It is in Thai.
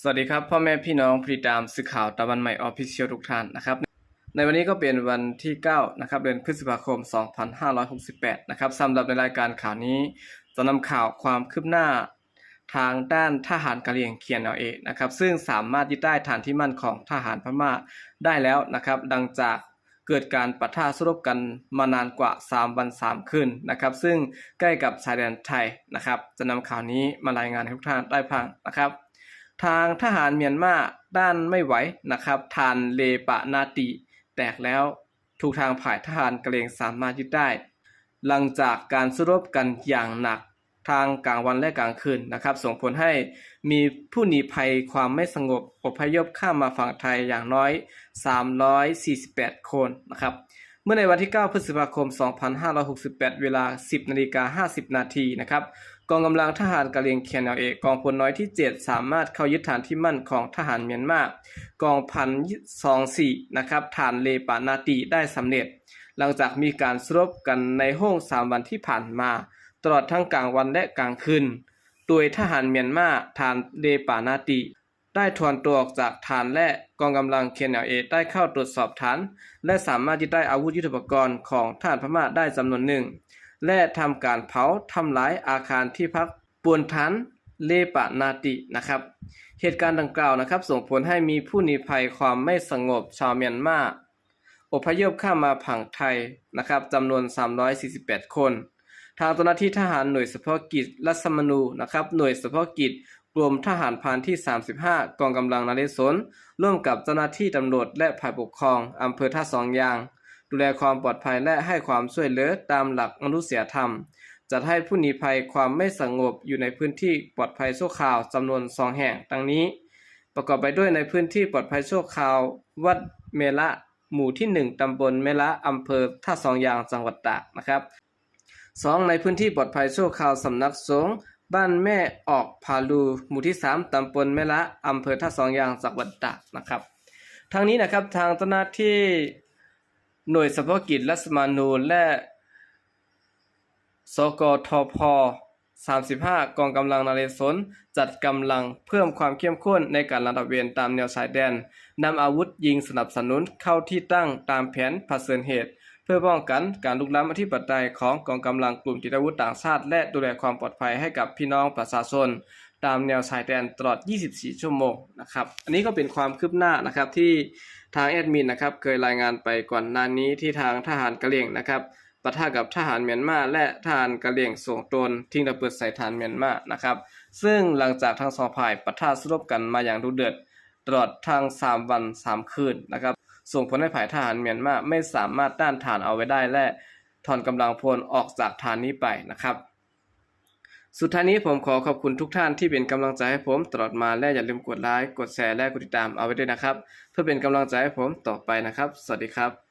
สวัสดีครับ พ่อแม่พี่น้องผู้ติดตามสื่อข่าวตะวันใหม่ออฟฟิเชียลทุกท่านนะครับ ในวันนี้ก็เป็นวันที่9นะครับเดือนพฤษภาคม 2568 นะครับสำหรับในรายการข่าวนี้จะนำข่าวความคืบหน้าทางด้านทหารกะเหรี่ยงเขียนเอาเองนะครับ ซึ่งสามารถยึดได้ฐานที่มั่นของทหารพม่าได้แล้วนะครับ ดังจากเกิดการปะทะสู้รบกันมานานกว่า 3 วัน 3 คืนนะครับ ซึ่งใกล้กับชายแดนไทยนะครับ จะนำข่าวนี้มารายงานให้ทุกท่านได้ฟังนะครับ ทางทหารเมียนมาด้านไม่ไหวนะครับทานเลปะนาติ แตกแล้วถูกทางผ่ายทหารกะเหรงสามารถยึดได้ หลังจากการสู้รบกันอย่างหนักทางกลางวันและกลางคืนนะครับ ส่งผลให้มีผู้หนีภัยความไม่สงบอพยพข้ามมาฝั่งไทยอย่างน้อย 348 คนนะครับ เมื่อในวันที่ 9 พฤษภาคม 2568 เวลา 10นาฬิกา50 นาทีนะครับกองกำลังทหารกะเหรี่ยงเคียนเอลเอกองพลน้อยที่ 7 สามารถเข้ายึดฐานที่มั่นของทหารเมียนมากองพันสองสี่นะครับฐานเลปานาติได้สำเร็จ หลังจากมีการสรบกันในห้องสามวันที่ผ่านมา ตลอดทั้งกลางวันและกลางคืน โดยทหารเมียนมาฐานเลปานาติ ได้ถอนตัวออกจากฐานและกองกำลังเคียนเอลเอได้เข้าตรวจสอบฐาน และสามารถยึดได้อาวุธยุทโธปกรณ์ของทหารพม่าได้จำนวนหนึ่ง และทำการเผาทำลายอาคารที่พักปวนทันเลปะนาตินะครับ เหตุการณ์ดังกล่าวนะครับ ส่งผลให้มีผู้หนีภัยความไม่สงบชาวเมียนมาอพยพข้ามมาผังไทยนะครับจำนวน 348 คน ทางเจ้าหน้าที่ทหารหน่วยเฉพาะกิจรัศมนูนะครับ หน่วยเฉพาะกิจ กรมทหารพรานที่ 35 กองกำลังนเรศวรร่วมกับเจ้าหน้าที่ตำรวจและฝ่ายปกครองอำเภอท่าสองยาง ดูแลความปลอดภัยและให้ความช่วยเหลือตามหลักมนุษยธรรม จัดให้ผู้หนีภัยความไม่สงบอยู่ในพื้นที่ปลอดภัยชั่วคราวจำนวนสองแห่งดังนี้ ประกอบไปด้วยในพื้นที่ปลอดภัยชั่วคราว วัดเมละหมู่ที่หนึ่งตำบลเมละอำเภอท่าสองยางจังหวัดตากนะครับสองในพื้นที่ปลอดภัยชั่วคราวสำนักสงฆ์ บ้านแม่ออกพาลูหมู่ที่สามตำบลเมละอำเภอท่าสองยางจังหวัดตากนะครับ ทางนี้นะครับทางเจ้าหน้าที่หน่วยเฉพาะกิจรัศมานูและสกทพ35 กองกำลังนาเรศวรจัดกำลังเพิ่มความเข้มข้นในการระดับเวรตามแนวชายแดนนำอาวุธยิงสนับสนุนเข้าที่ตั้งตามแผนเผชิญเหตุ เพื่อป้องกันการลุกล้ำอธิปไตยของกองกำลังกลุ่มติดอาวุธต่างชาติ และดูแลความปลอดภัยให้กับพี่น้องประชาชน ตามแนวชายแดนตลอด 24 ชั่วโมงนะครับอันนี้ก็เป็นความคืบหน้านะครับที่ทางแอดมินนะครับเคยรายงานไปก่อนหน้านี้ที่ทางทหารกะเหรี่ยงนะครับปะทะกับทหารเมียนมาและทหารกะเหรี่ยงส่งตนทิ้งระเบิดใส่ฐานเมียนมานะครับซึ่งหลังจากทั้งสองฝ่ายปะทะสู้รบกันมาอย่างดุเดือดตลอดทาง 3 วัน 3 คืนนะครับ ส่งผลให้ฝ่ายทหารเมียนมาไม่สามารถต้านทานเอาไว้ได้และถอนกำลังพลออกจากฐานนี้ไปนะครับ สุดท้ายนี้ผมขอขอบคุณทุกท่านที่เป็นกำลังใจให้ผมตลอดมาและอย่าลืมกดไลค์กดแชร์และกดติดตามเอาไว้ด้วยนะครับ เพื่อเป็นกำลังใจให้ผมต่อไปนะครับ สวัสดีครับ